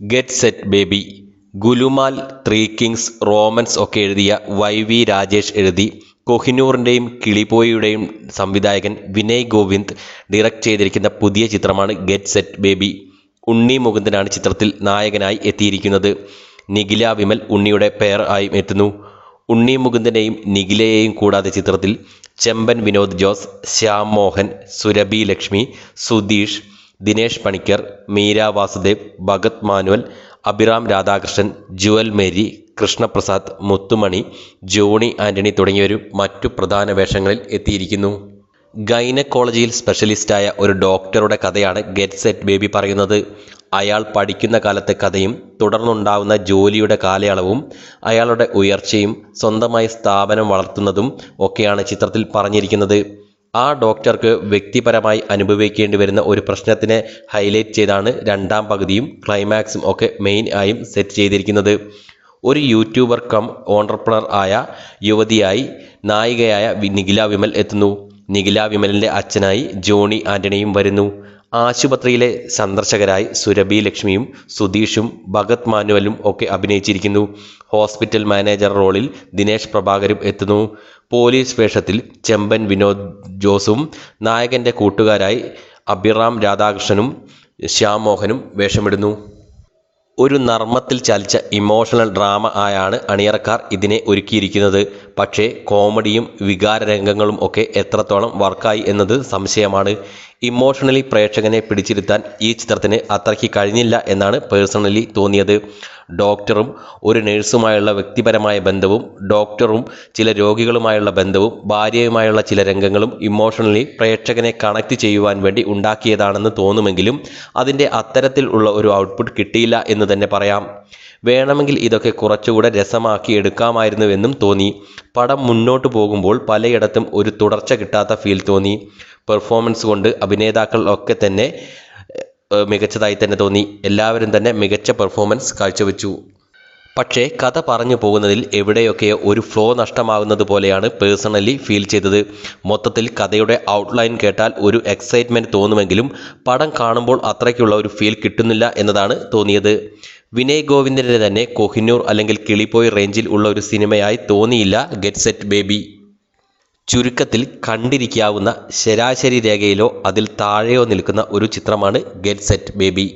Get set baby Gulumal three kings romans ഒക്കെ എഴുതിയ Y V Rajesh എഴുതി. കൊഹിനൂറിന്റെയും കിളിപോയിയുടെയും സംവിധായകൻ വിനയ് ഗോവിന്ദ് ഡയറക്റ്റ് ചെയ്തിരിക്കുന്ന പുതിയ ചിത്രമാണ് ഗെറ്റ് സെറ്റ് ബേബി ഉണ്ണി മുകുന്ദനാണ് ചിത്രത്തിൽ നായകനായി എത്തിയിരിക്കുന്നത്. നിഖില വിമൽ ഉണ്ണിയുടെ പേർ ആയി എത്തുന്നു. ഉണ്ണി മുകുന്ദനെയും നിഖിലയെയും കൂടാതെ ചിത്രത്തിൽ ചെമ്പൻ വിനോദ് ജോസ് ശ്യാം മോഹൻ സുരഭി ലക്ഷ്മി സുധീഷ് ദിനേഷ് പണിക്കർ മീര വാസുദേവ് ഭഗത് മാനുവൽ അഭിറാം രാധാകൃഷ്ണൻ ജുവൽ മേരി കൃഷ്ണപ്രസാദ് മുത്തുമണി ജോണി ആന്റണി തുടങ്ങിയവരും മറ്റു പ്രധാന വേഷങ്ങളിൽ എത്തിയിരിക്കുന്നു. ഗൈനക്കോളജിയിൽ സ്പെഷ്യലിസ്റ്റായ ഒരു ഡോക്ടറുടെ കഥയാണ് ഗെറ്റ് സെറ്റ് ബേബി പറയുന്നത്. അയാൾ പഠിക്കുന്ന കാലത്തെ കഥയും തുടർന്നുണ്ടാവുന്ന ജോലിയുടെ കാലയളവും അയാളുടെ ഉയർച്ചയും സ്വന്തമായി സ്ഥാപനം വളർത്തുന്നതും ഒക്കെയാണ് ചിത്രത്തിൽ പറഞ്ഞിരിക്കുന്നത്. ആ ഡോക്ടർക്ക് വ്യക്തിപരമായി അനുഭവിക്കേണ്ടി വരുന്ന ഒരു പ്രശ്നത്തിനെ ഹൈലൈറ്റ് ചെയ്താണ് രണ്ടാം പകുതിയും ക്ലൈമാക്സും ഒക്കെ മെയിൻ ആയും സെറ്റ് ചെയ്തിരിക്കുന്നത്. ഒരു യൂട്യൂബർ കം ഓണ്ടർപ്രണർ ആയ യുവതിയായി നായികയായ നിഖില വിമൽ എത്തുന്നു. നിഖില വിമലിന്റെ അച്ഛനായി ജോണി ആന്റണിയും വരുന്നു. ആശുപത്രിയിലെ സന്ദർശകരായി സുരഭി ലക്ഷ്മിയും സുധീഷും ഭഗത് മാനുവലും ഒക്കെ അഭിനയിച്ചിരിക്കുന്നു. ഹോസ്പിറ്റൽ മാനേജർ റോളിൽ ദിനേശ് പ്രഭാകരും എത്തുന്നു. പോലീസ് വേഷത്തിൽ ചെമ്പൻ വിനോദ് ജോസും നായകന്റെ കൂട്ടുകാരായി അഭിറാം രാധാകൃഷ്ണനും ശ്യാം മോഹനും വേഷമിടുന്നു. ഒരു നർമ്മത്തിൽ ചലിച്ച ഇമോഷണൽ ഡ്രാമ ആയാണ് അണിയറക്കാർ ഇതിനെ ഒരുക്കിയിരിക്കുന്നത്. പക്ഷേ കോമഡിയും വികാരരംഗങ്ങളും ഒക്കെ എത്രത്തോളം വർക്കായി എന്നത് സംശയമാണ്. ഇമോഷണലി പ്രേക്ഷകനെ പിടിച്ചിരുത്താൻ ഈ ചിത്രത്തിന് അത്രയ്ക്ക് കഴിഞ്ഞില്ല എന്നാണ് പേഴ്സണലി തോന്നിയത്. ഡോക്ടറും ഒരു നഴ്സുമായുള്ള വ്യക്തിപരമായ ബന്ധവും ഡോക്ടറും ചില രോഗികളുമായുള്ള ബന്ധവും ഭാര്യയുമായുള്ള ചില രംഗങ്ങളും ഇമോഷണലി പ്രേക്ഷകനെ കണക്ട് ചെയ്യുവാൻ വേണ്ടി ഉണ്ടാക്കിയതാണെന്ന് തോന്നുമെങ്കിലും അതിന്റെ അത്തരത്തിൽ ഉള്ള ഒരു ഔട്ട്പുട്ട് കിട്ടിയില്ല എന്ന് തന്നെ പറയാം. വേണമെങ്കിൽ ഇതൊക്കെ കുറച്ചുകൂടെ രസമാക്കി എടുക്കാമായിരുന്നുവെന്നും തോന്നി. പടം മുന്നോട്ട് പോകുമ്പോൾ പലയിടത്തും ഒരു തുടർച്ച കിട്ടാത്ത ഫീൽ തോന്നി. പെർഫോമൻസ് കൊണ്ട് അഭിനേതാക്കൾ ഒക്കെ തന്നെ മികച്ചതായി തന്നെ തോന്നി. എല്ലാവരും തന്നെ മികച്ച പെർഫോമൻസ് കാഴ്ചവെച്ചു. പക്ഷേ കഥ പറഞ്ഞു പോകുന്നതിൽ എവിടെയൊക്കെ ഒരു ഫ്ലോ നഷ്ടമാകുന്നത് പോലെയാണ് പേഴ്സണലി ഫീൽ ചെയ്തത്. മൊത്തത്തിൽ കഥയുടെ ഔട്ട്ലൈൻ കേട്ടാൽ ഒരു എക്സൈറ്റ്മെന്റ് തോന്നുമെങ്കിലും പടം കാണുമ്പോൾ അത്രയ്ക്കുള്ള ഒരു ഫീൽ കിട്ടുന്നില്ല എന്നതാണ് തോന്നിയത്. വിനയ് ഗോവിന്ദന്റെ തന്നെ കൊഹിനൂർ അല്ലെങ്കിൽ കിളിപ്പോയി റേഞ്ചിൽ ഉള്ള ഒരു സിനിമയായി തോന്നിയില്ല ഗെറ്റ് സെറ്റ് ബേബി ചുരുക്കത്തിൽ കണ്ടിരിക്കാവുന്ന ശരാശരി രേഖയിലോ അതിൽ താഴെയോ നിൽക്കുന്ന ഒരു ചിത്രമാണ് ഗെറ്റ് സെറ്റ് ബേബി